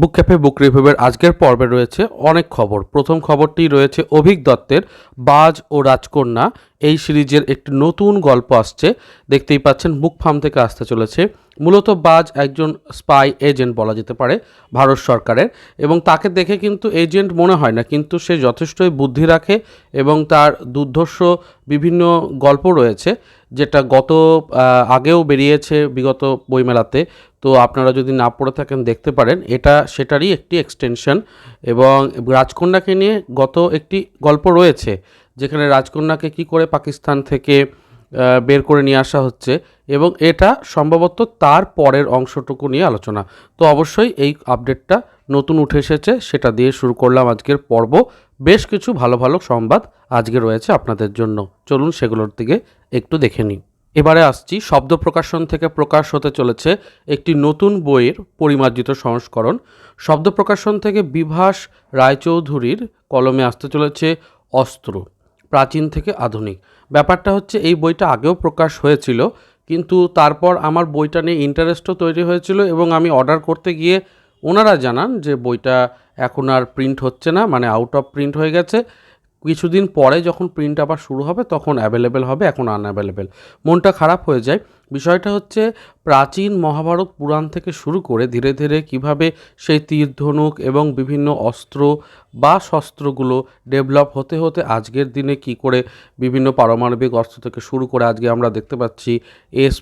বুক cafe বুক রিভিউয়ের আজকের পর্বে রয়েছে অনেক খবর। প্রথম খবরটি রয়েছে অভিক দত্তের বাজ ও রাজকন্যা। এই সিরিজের একটি নতুন গল্প আসছে। দেখতেই পাচ্ছেন বুক ফার্ম থেকে আসতে চলেছে। মূলত বাজ একজন স্পাই এজেন্ট বলা যেতে পারে ভারত সরকারের এবং তাকে দেখে কিন্তু এজেন্ট মনে হয় না, কিন্তু সে যথেষ্টই বুদ্ধি রাখে এবং তার দুর্ধর্ষ বিভিন্ন গল্প রয়েছে যেটা গত আগেও বেরিয়েছে বিগত বইমেলাতে। তো আপনারা যদি না পড়ে থাকেন, দেখতে পারেন। এটা সেটারই একটি এক্সটেনশন এবং রাজকন্যাকে নিয়ে গত একটি গল্প রয়েছে, যেখানে রাজকন্যাকে কি করে পাকিস্তান থেকে বের করে নিয়ে আসা হচ্ছে এবং এটা সম্ভবত তার পরের অংশটুকু নিয়ে আলোচনা। তো অবশ্যই এই আপডেটটা নতুন উঠে এসেছে, সেটা দিয়ে শুরু করলাম আজকের পর্ব। বেশ কিছু ভালো ভালো সংবাদ আজকে রয়েছে আপনাদের জন্য। চলুন সেগুলোর দিকে একটু দেখে নিই। এবারে আসছি শব্দ প্রকাশন থেকে প্রকাশ হতে চলেছে একটি নতুন বইয়ের পরিমার্জিত সংস্করণ। শব্দ প্রকাশন থেকে বিভাস রায়চৌধুরীর কলমে আসতে চলেছে অস্ত্র, প্রাচীন থেকে আধুনিক। ব্যাপারটা হচ্ছে এই বইটা আগেও প্রকাশ হয়েছিল, কিন্তু তারপর আমার বইটা নিয়ে ইন্টারেস্টও তৈরি হয়েছিল এবং আমি অর্ডার করতে গিয়ে ওনারা জানান যে বইটা এখন আর প্রিন্ট হচ্ছে না মানে আউট অফ প্রিন্ট হয়ে গেছে। কিছুদিন পরে যখন প্রিন্ট আবার শুরু হবে, তখন অ্যাভেলেবেল হবে, এখন আনঅ্যাভেলেবেল মনটা খারাপ হয়ে যায়। বিষয়টা হচ্ছে, প্রাচীন মহাভারত পুরাণ থেকে শুরু করে ধীরে ধীরে কীভাবে সেই তীর ধনুক এবং বিভিন্ন অস্ত্র বা শস্ত্রগুলো ডেভেলপ হতে হতে আজকের দিনে কি করে বিভিন্ন পারমাণবিক অস্ত্র থেকে শুরু করে আজকে আমরা দেখতে পাচ্ছি এস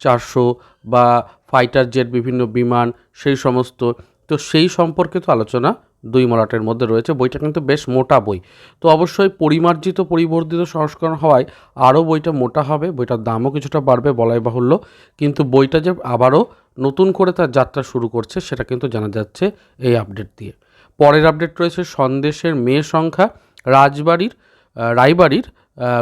চারশো বা ফাইটার জেট বিভিন্ন বিমান, সেই সমস্ত। তো সেই সম্পর্কে তো আলোচনা দুই মলাটের মধ্যে রয়েছে। বইটা কিন্তু বেশ মোটা বই। তো অবশ্যই পরিমার্জিত, পরিবর্ধিত সংস্করণ হওয়ায় আরও বইটা মোটা হবে, বইটার দামও কিছুটা বাড়বে বলাই বাহুল্য। কিন্তু বইটা যে আবারও নতুন করে তার যাত্রা শুরু করছে, সেটা কিন্তু জানা যাচ্ছে এই আপডেট দিয়ে। পরের আপডেট রয়েছে সন্দেশের মেয়ে সংখ্যা, রাজবাড়ির রায়বাড়ির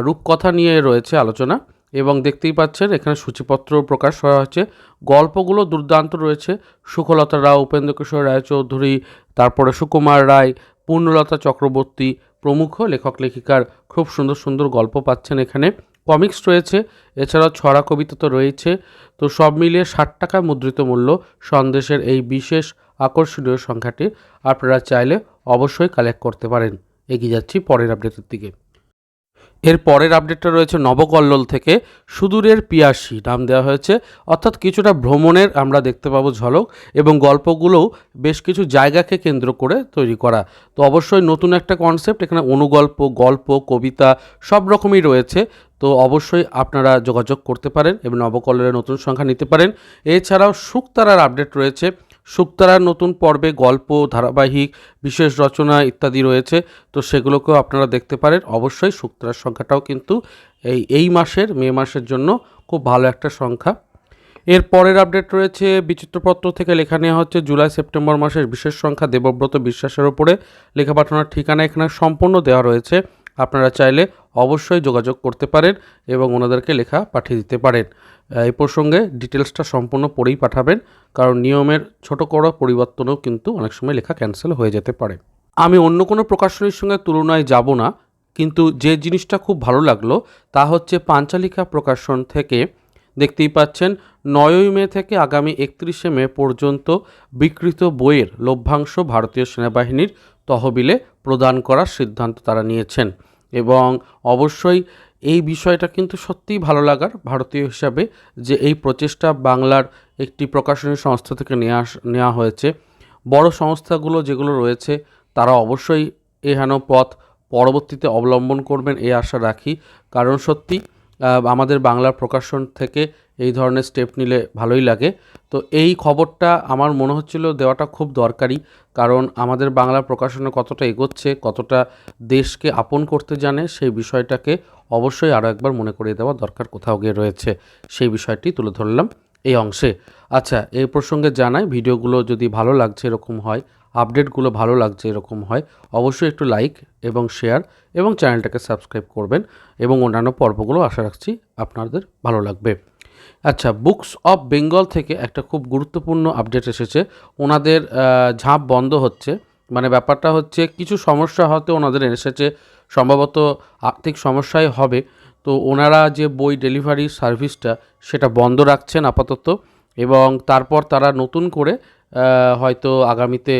রূপকথা নিয়ে রয়েছে আলোচনা। এবং দেখতেই পাচ্ছেন, এখানে সূচিপত্র প্রকাশ করা হয়েছে। গল্পগুলো দুর্দান্ত রয়েছে। সুখলতা রাও, উপেন্দ্র কিশোর রায়চৌধুরী, তারপরে সুকুমার রায়, পূর্ণলতা চক্রবর্তী প্রমুখ লেখক লেখিকার খুব সুন্দর সুন্দর গল্প পাচ্ছেন এখানে। কমিক্স রয়েছে, এছাড়াও ছড়া কবিতা তো রয়েছে। তো সব মিলিয়ে ষাট টাকা মুদ্রিত মূল্য সন্দেশের এই বিশেষ আকর্ষণীয় সংখ্যাটি। আপনারা চাইলে অবশ্যই কালেক্ট করতে পারেন। এগিয়ে যাচ্ছি পরের আপডেটের দিকে। এর পরের আপডেটটা রয়েছে নবকল্লোল থেকে সুদূরের পিয়াসী, নাম দেওয়া হয়েছে। অর্থাৎ কিছুটা ভ্রমণের আমরা দেখতে পাবো ঝলক এবং গল্পগুলোও বেশ কিছু জায়গাকে কেন্দ্র করে তৈরি করা। তো অবশ্যই নতুন একটা কনসেপ্ট এখানে অনুগল্প, গল্প, কবিতা সব রকমই রয়েছে। তো অবশ্যই আপনারা যোগাযোগ করতে পারেন এবং নবকল্লোলের নতুন সংখ্যা নিতে পারেন। এছাড়াও শুকতারার আপডেট রয়েছে। শুকতারার নতুন পর্বে গল্প, ধারাবাহিক, বিশেষ রচনা ইত্যাদি রয়েছে। তো সেগুলোকেও আপনারা দেখতে পারেন। অবশ্যই শুক্তারার সংখ্যাটাও কিন্তু এই এই মাসের, মে মাসের জন্য খুব ভালো একটা সংখ্যা। এর পরের আপডেট রয়েছে, বিচিত্রপত্র থেকে লেখা নেওয়া হচ্ছে জুলাই, সেপ্টেম্বর মাসের বিশেষ সংখ্যা দেবব্রত বিশ্বাসের ওপরে। লেখা পাঠানোর ঠিকানা এখানে সম্পূর্ণ দেওয়া রয়েছে। আপনারা চাইলে অবশ্যই যোগাযোগ করতে পারেন এবং ওনাদেরকে লেখা পাঠিয়ে দিতে পারেন। এই প্রসঙ্গে ডিটেলসটা সম্পূর্ণ পড়েই পাঠাবেন, কারণ নিয়মের ছোট বড় পরিবর্তনও কিন্তু অনেক সময় লেখা ক্যান্সেল হয়ে যেতে পারে। আমি অন্য কোনো প্রকাশনীর সঙ্গে তুলনায় যাব না, কিন্তু যে জিনিসটা খুব ভালো লাগল তা হচ্ছে পাঞ্চালিকা প্রকাশন থেকে দেখতেই পাচ্ছেন, নয়ই মে থেকে আগামী একত্রিশে মে পর্যন্ত বিকৃত বইয়ের লভ্যাংশ ভারতীয় সেনাবাহিনীর তহবিলে প্রদান করার সিদ্ধান্ত তারা নিয়েছেন। এবং অবশ্যই এই বিষয়টা কিন্তু সত্যিই ভালো লাগার ভারতীয় হিসাবে যে এই প্রচেষ্টা বাংলার একটি প্রকাশনী সংস্থা থেকে নেওয়া নেওয়া হয়েছে। বড় সংস্থাগুলো যেগুলো রয়েছে, তারা অবশ্যই এহেন পথ পরবর্তীতে অবলম্বন করবেন এই আশা রাখি। কারণ সত্যি আমাদের বাংলার প্রকাশন থেকে এই ধরনের স্টেপ নিলে ভালোই লাগে। তো এই খবরটা আমার মনে হচ্ছিল দেওয়াটা খুব দরকারি, কারণ আমাদের বাংলা প্রকাশনা কতটা এগোচ্ছে, কতটা দেশকে আপন করতে জানে, সেই বিষয়টাকে অবশ্যই আরও একবার মনে করিয়ে দেওয়া দরকার কোথাও গিয়ে রয়েছে। সেই বিষয়টি তুলে ধরলাম এই অংশে। আচ্ছা এই প্রসঙ্গে জানাই, ভিডিওগুলো যদি ভালো লাগছে এরকম হয়, আপডেটগুলো ভালো লাগছে এরকম হয়, অবশ্যই একটু লাইক এবং শেয়ার এবং চ্যানেলটাকে সাবস্ক্রাইব করবেন এবং অন্যান্য পর্বগুলো আশা রাখছি আপনাদের ভালো লাগবে। আচ্ছা বুকস অফ বেঙ্গল থেকে একটা খুব গুরুত্বপূর্ণ আপডেট এসেছে। ওনাদের ঝাঁপ বন্ধ হচ্ছে। মানে ব্যাপারটা হচ্ছে, কিছু সমস্যা হতে ওনাদের এসেছে, সম্ভবত আর্থিক সমস্যাই হবে। তো ওনারা যে বই ডেলিভারি সার্ভিসটা সেটা বন্ধ রাখছেন আপাতত এবং তারপর তারা নতুন করে হয়তো আগামীতে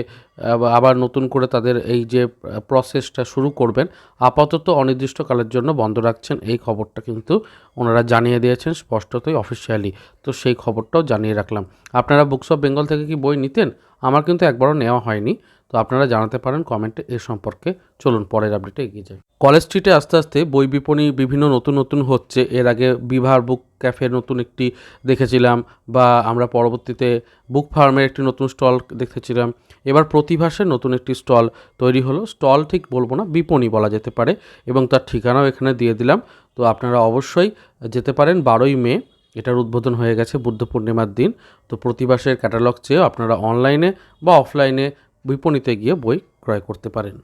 আবার নতুন করে তাদের এই যে প্রসেসটা শুরু করবেন, আপাতত অনির্দিষ্টকালের জন্য বন্ধ রাখছেন। এই খবরটা কিন্তু ওনারা জানিয়ে দিয়েছেন স্পষ্টতই অফিসিয়ালি তো সেই খবরটাও জানিয়ে রাখলাম। আপনারা বুকস অফ বেঙ্গল থেকে কি বই নিতেন? আমার কিন্তু একবারও নেওয়া হয়নি। তো আপনারা জানাতে পারেন কমেন্টে এ সম্পর্কে। চলুন, পরের আপডেটে এগিয়ে যাই। কলেজ স্ট্রিটে আস্তে আস্তে বই বিপণী বিভিন্ন নতুন নতুন হচ্ছে। এর আগে বিভার বুক ক্যাফে নতুন একটি দেখেছিলাম বা আমরা পরবর্তীতে বুক ফার্মের একটি নতুন স্টল দেখেছিলাম। এবার প্রতিভাসের নতুন একটি স্টল তৈরি হলো। স্টল ঠিক বলব না, বিপণী বলা যেতে পারে এবং তার ঠিকানাও এখানে দিয়ে দিলাম। তো আপনারা অবশ্যই যেতে পারেন বারোই মে, এটার উদ্বোধন হয়ে গেছে বুদ্ধ পূর্ণিমার দিন। তো প্রতিবাসের ক্যাটালগ চেয়েও আপনারা অনলাইনে বা অফলাইনে বিপণীতে গিয়ে বই ক্রয় করতে পারেন।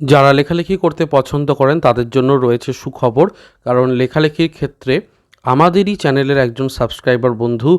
যারা লেখালেখি করতে পছন্দ করেন, তাদের জন্য রয়েছে সুখবর, কারণ লেখালেখির ক্ষেত্রে আমাদেরই চ্যানেলের একজন সাবস্ক্রাইবার বন্ধু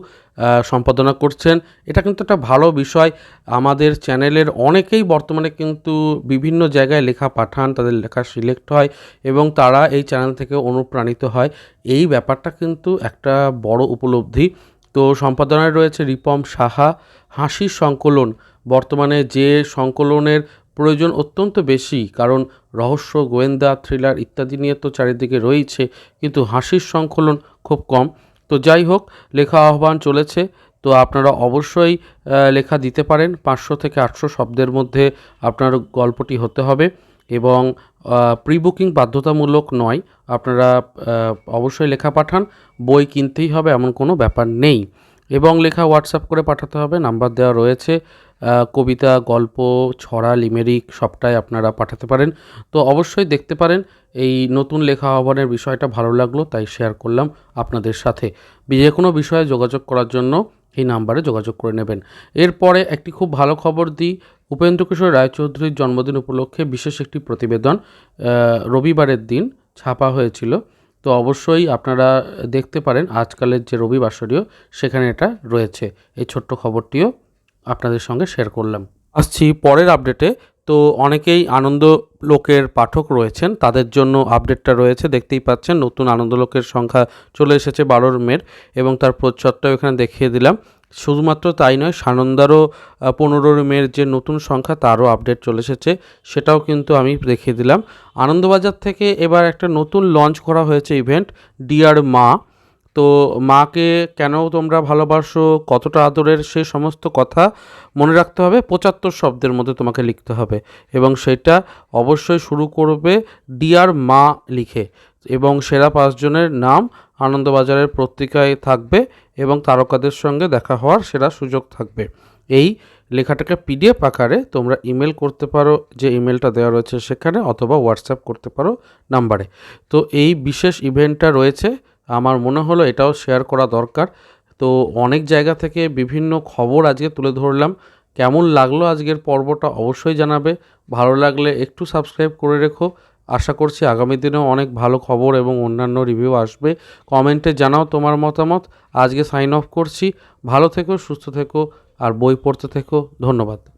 সম্পাদনা করছেন। এটা কিন্তু একটা ভালো বিষয়। আমাদের চ্যানেলের অনেকেই বর্তমানে কিন্তু বিভিন্ন জায়গায় লেখা পাঠান, তাদের লেখা সিলেক্ট হয় এবং তারা এই চ্যানেল থেকে অনুপ্রাণিত হয়। এই ব্যাপারটা কিন্তু একটা বড় উপলব্ধি। তো সম্পাদনায় রয়েছে রিপম সাহা, হাসির সংকলন। বর্তমানে যে সংকলনের প্রয়োজন অত্যন্ত বেশি, কারণ রহস্য, গোয়েন্দা, থ্রিলার ইত্যাদি নিয়ে তো চারিদিকে রয়েছে, কিন্তু হাসির সংকলন খুব কম। তো যাই হোক, লেখা আহ্বান চলেছে, তো আপনারা অবশ্যই লেখা দিতে পারেন, পাঁচশো থেকে আটশো শব্দের মধ্যে আপনার গল্পটি হতে হবে এবং প্রি বুকিং বাধ্যতামূলক নয়, আপনারা অবশ্যই লেখা পাঠান, বই কিনতেই হবে এমন কোনো ব্যাপার নেই। এবং লেখা হোয়াটসঅ্যাপ করে পাঠাতে হবে, নাম্বার দেওয়া রয়েছে। কবিতা, গল্প, ছড়া, লিমেরিক সবটাই আপনারা পাঠাতে পারেন। তো অবশ্যই দেখতে পারেন, এই নতুন লেখা আহ্বানের বিষয়টা ভালো লাগল, তাই শেয়ার করলাম আপনাদের সাথে। যে কোনো বিষয়ে যোগাযোগ করার জন্য এই নাম্বারে যোগাযোগ করে নেবেন। এরপরে একটি খুব ভালো খবর দিই, উপেন্দ্র কিশোর রায়চৌধুরীর জন্মদিন উপলক্ষে বিশেষ একটি প্রতিবেদন রবিবারের দিন ছাপা হয়েছিল। তো অবশ্যই আপনারা দেখতে পারেন আজকালের যে রবি রবিবাসরীয় সেখানে এটা রয়েছে। এই ছোট্ট খবরটিও আপনাদের সঙ্গে শেয়ার করলাম। আসছি পরের আপডেটে তো অনেকেই আনন্দ লোকের পাঠক রয়েছেন, তাদের জন্য আপডেটটা রয়েছে। দেখতেই পাচ্ছেন, নতুন আনন্দলোকের সংখ্যা চলে এসেছে বারোর মের এবং তার প্রচ্ছদটাও এখানে দেখিয়ে দিলাম। শুধুমাত্র তাই নয়, সানন্দারও পনেরোর মের যে নতুন সংখ্যা তারও আপডেট চলে এসেছে, সেটাও কিন্তু আমি দেখিয়ে দিলাম। আনন্দবাজার থেকে এবার একটা নতুন লঞ্চ করা হয়েছে ইভেন্ট ডিয়ার মা। তো মাকে কেন তোমরা ভালোবাসো, কতটা আদরের, সে সমস্ত কথা মনে রাখতে হবে, পঁচাত্তর শব্দের মধ্যে তোমাকে লিখতে হবে। এবং সেটা অবশ্যই শুরু করবে ডিয়ার মা লিখে। এবং সেরা পাঁচজনের নাম আনন্দবাজারের পত্রিকায় থাকবে এবং তারকাদের সঙ্গে দেখা হওয়ার সেরা সুযোগ থাকবে। এই লেখাটাকে পিডিএফ আকারে তোমরা ইমেল করতে পারো, যে ইমেলটা দেওয়া রয়েছে সেখানে, অথবা হোয়াটসঅ্যাপ করতে পারো নাম্বারে। তো এই বিশেষ ইভেন্টটা রয়েছে। আমার মনে হলো এটাও শেয়ার করা দরকার। তো অনেক জায়গা থেকে বিভিন্ন খবর আজকে তুলে ধরলাম। কেমন লাগল আজকের পর্বটা অবশ্যই জানাবে। ভালো লাগলে একটু সাবস্ক্রাইব করে রেখো। আশা করছি আগামী দিনেও অনেক ভালো খবর এবং অন্যান্য রিভিউ আসবে। কমেন্টে জানাও তোমার মতামত। আজকে সাইন অফ করছি। ভালো থেকো, সুস্থ থেকো, আর বই পড়তে থেকো। ধন্যবাদ।